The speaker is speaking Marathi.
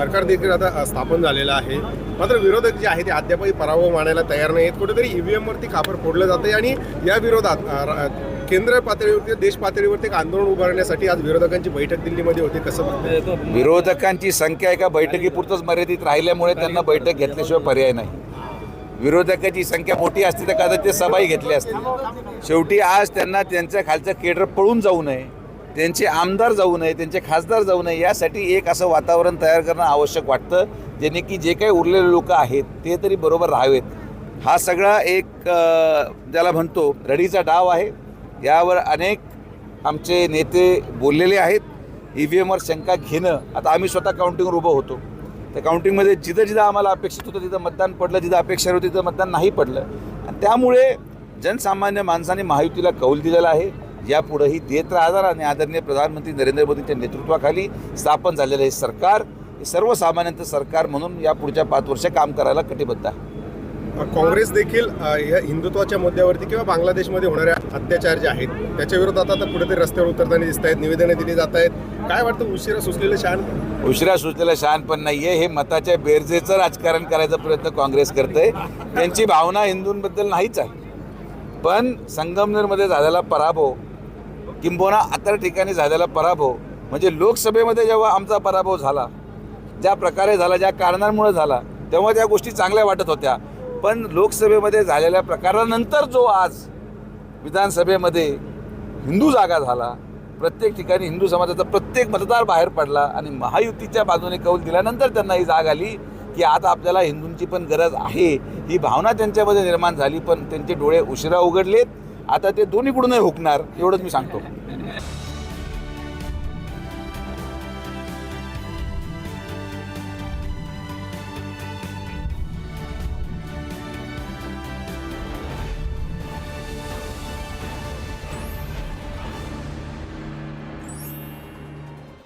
सरकार देखील आता स्थापन झालेलं आहे. मात्र विरोधक जे आहे ते अद्यापही पराभव मानायला तयार नाहीत कुठेतरी ईव्हीएमवरती वरती फोडलं जाते आणि या विरोधात केंद्र पातळीवरती देश पातळीवरती एक आंदोलन उभारण्यासाठी आज विरोधकांची बैठक दिल्लीमध्ये होती. कसं विरोधकांची संख्या एका बैठकीपुरतंच मर्यादित राहिल्यामुळे त्यांना बैठक घेतल्याशिवाय पर्याय नाही. विरोधकाची संख्या मोठी असती तर कदाचित ते सभाही घेतली असतील. शेवटी आज त्यांना त्यांच्या खालचं केडर पळून जाऊ नये. त्यांचे आमदार जाऊ नये त्यांचे खासदार जाऊ नये यासाठी एक असं वातावरण तयार करणं आवश्यक वाटतं जेणे की जे काही उरलेले लोक आहेत ते तरी बरोबर राहावेत. हा सगळा एक ज्याला म्हणतो रडीचा डाव आहे. यावर अनेक आमचे नेते बोललेले आहेत. ई व्ही एमवर शंका घेणं आता आम्ही स्वतः काउंटिंगवर उभं होतो. त्या काउंटिंगमध्ये जिथं जिथं आम्हाला अपेक्षित होतं तिथं मतदान पडलं जिथं अपेक्षा होती तिथं मतदान नाही पडलं. आणि त्यामुळे जनसामान्य माणसाने महायुतीला कौल दिलेला आहे. यापुढेही देत राहणार आणि आदरणीय प्रधानमंत्री नरेंद्र मोदींच्या नेतृत्वाखाली स्थापन झालेलं हे सरकार हे सर्वसामान्यांचं सरकार म्हणून या पुढच्या पाच वर्ष काम करायला कटिबद्ध आहे. काँग्रेस देखील या हिंदुत्वाच्या मुद्द्यावरती किंवा बांगलादेशमध्ये होणाऱ्या अत्याचार जे आहेत त्याच्या विरोधात आता कुठेतरी रस्त्यावर उतरताना दिसत आहेत निवेदनं दिली जात आहेत. काय वाटतं उशिरा सुचलेलं शान? उशिरा सुचलेलं शहाणपण नाही आहे हे मताच्या बेरजेचं राजकारण करायचा प्रयत्न काँग्रेस करते त्यांची भावना हिंदूंबद्दल नाहीच आहे. पण संगमनेरमध्ये झालेला पराभव किंबहुना इतर ठिकाणी झालेला पराभव म्हणजे लोकसभेमध्ये जेव्हा आमचा पराभव झाला ज्या प्रकारे झाला ज्या कारणांमुळे झाला तेव्हा त्या गोष्टी चांगल्या वाटत होत्या. पण लोकसभेमध्ये झालेल्या प्रकारानंतर जो आज विधानसभेमध्ये हिंदू जागा झाला प्रत्येक ठिकाणी हिंदू समाजाचा प्रत्येक मतदार बाहेर पडला आणि महायुतीच्या बाजूने कौल दिल्यानंतर त्यांना ही जाग आली की आता आपल्याला हिंदूंची पण गरज आहे. ही भावना त्यांच्यामध्ये निर्माण झाली पण त्यांचे डोळे उशिरा उघडलेत. आता ते दोन्हीकडूनही हुकणार एवढंच मी सांगतो.